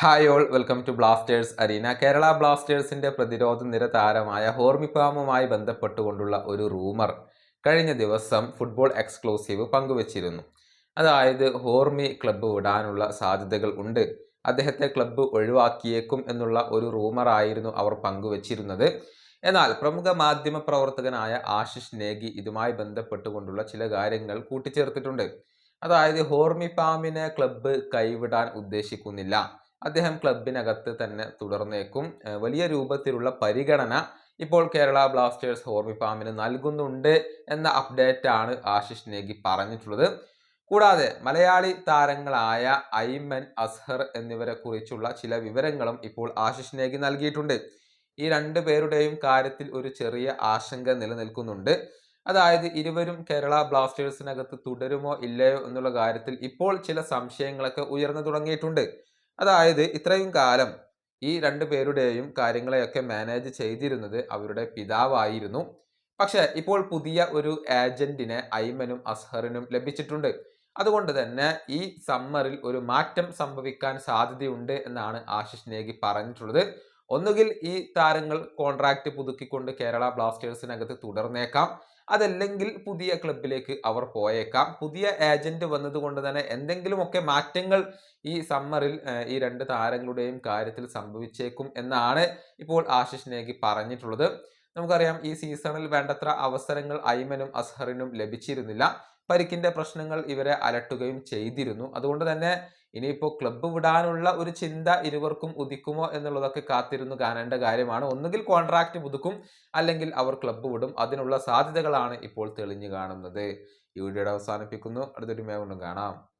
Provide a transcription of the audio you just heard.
Hi all welcome to Blasters arena Kerala ബ്ലാസ്റ്റേഴ്സിന്റെ പ്രതിരോധ നിര താരമായ ഹോർമിപ്പാമുമായി ബന്ധപ്പെട്ടുകൊണ്ടുള്ള ഒരു റൂമർ കഴിഞ്ഞ ദിവസം ഫുട്ബോൾ എക്സ്ക്ലൂസീവ് പങ്കുവച്ചിരുന്നു. അതായത് ഹോർമി ക്ലബ്ബ് വിടാനുള്ള സാധ്യതകൾ ഉണ്ട്. അദ്ദേഹത്തെ ക്ലബ്ബ് ഒഴിവാക്കിയേക്കും എന്നുള്ള ഒരു റൂമറായിരുന്നു അവർ പങ്കുവച്ചിരുന്നത്. എന്നാൽ പ്രമുഖ മാധ്യമ പ്രവർത്തകനായ ആശിഷ് നേഗി ഇതുമായി ബന്ധപ്പെട്ടുകൊണ്ടുള്ള ചില കാര്യങ്ങൾ കൂട്ടിച്ചേർത്തിട്ടുണ്ട്. അതായത് ഹോർമി പാമിനെ ക്ലബ്ബ് കൈവിടാൻ ഉദ്ദേശിക്കുന്നില്ല. അദ്ദേഹം ക്ലബിനകത്ത് തന്നെ തുടർന്നേക്കും. വലിയ രൂപത്തിലുള്ള പരിഗണന ഇപ്പോൾ കേരള ബ്ലാസ്റ്റേഴ്സ് ഹോർമിപ്പാമിന് നൽകുന്നുണ്ട് എന്ന അപ്ഡേറ്റ് ആണ് ആശിഷ് നേഗി പറഞ്ഞിട്ടുള്ളത്. കൂടാതെ മലയാളി താരങ്ങളായ ഐമൻ അസ്ഹർ എന്നിവരെ കുറിച്ചുള്ള ചില വിവരങ്ങളും ഇപ്പോൾ ആശിഷ് നേഗി നൽകിയിട്ടുണ്ട്. ഈ രണ്ടു പേരുടെയും കാര്യത്തിൽ ഒരു ചെറിയ ആശങ്ക നിലനിൽക്കുന്നുണ്ട്. അതായത് ഇരുവരും കേരള ബ്ലാസ്റ്റേഴ്സിനകത്ത് തുടരുമോ ഇല്ലയോ എന്നുള്ള കാര്യത്തിൽ ഇപ്പോൾ ചില സംശയങ്ങളൊക്കെ ഉയർന്നു തുടങ്ങിയിട്ടുണ്ട്. അതായത് ഇത്രയും കാലം ഈ രണ്ടു പേരുടെയും കാര്യങ്ങളെയൊക്കെ മാനേജ് ചെയ്തിരുന്നത് അവരുടെ പിതാവായിരുന്നു. പക്ഷെ ഇപ്പോൾ പുതിയ ഒരു ഏജന്റിനെ ഐമനും അസ്ഹറിനും ലഭിച്ചിട്ടുണ്ട്. അതുകൊണ്ട് തന്നെ ഈ സമ്മറിൽ ഒരു മാറ്റം സംഭവിക്കാൻ സാധ്യതയുണ്ട് എന്നാണ് ആശിഷ് നേഗി പറഞ്ഞിട്ടുള്ളത്. ഒന്നുകിൽ ഈ താരങ്ങൾ കോൺട്രാക്ട് പുതുക്കിക്കൊണ്ട് കേരള ബ്ലാസ്റ്റേഴ്സിനകത്ത് തുടർന്നേക്കാം. അതല്ലെങ്കിൽ പുതിയ ക്ലബിലേക്ക് അവർ പോയേക്കാം. പുതിയ ഏജന്റ് വന്നതുകൊണ്ട് തന്നെ എന്തെങ്കിലുമൊക്കെ മാറ്റങ്ങൾ ഈ സമ്മറിൽ ഈ രണ്ട് താരങ്ങളുടെയും കാര്യത്തിൽ സംഭവിച്ചേക്കും എന്നാണ് ഇപ്പോൾ ആശിഷ് നേഗി പറഞ്ഞിട്ടുള്ളത്. നമുക്കറിയാം ഈ സീസണിൽ വേണ്ടത്ര അവസരങ്ങൾ ഐമനും അസ്ഹറിനും ലഭിച്ചിരുന്നില്ല. പരിക്കിന്റെ പ്രശ്നങ്ങൾ ഇവരെ അലട്ടുകയും ചെയ്തിരുന്നു. അതുകൊണ്ട് തന്നെ ഇനിയിപ്പോൾ ക്ലബ്ബ് വിടാനുള്ള ഒരു ചിന്ത ഇരുവർക്കും ഉദിക്കുമോ എന്നുള്ളതൊക്കെ കാത്തിരുന്നു കാണേണ്ട കാര്യമാണ്. ഒന്നുകിൽ കോൺട്രാക്റ്റ് പുതുക്കും അല്ലെങ്കിൽ അവർ ക്ലബ്ബ് വിടും. അതിനുള്ള സാധ്യതകളാണ് ഇപ്പോൾ തെളിഞ്ഞു കാണുന്നത്. ഈ വീഡിയോയുടെ അവസാനിപ്പിക്കുന്നു. അടുത്തൊരു മേ കാണാം.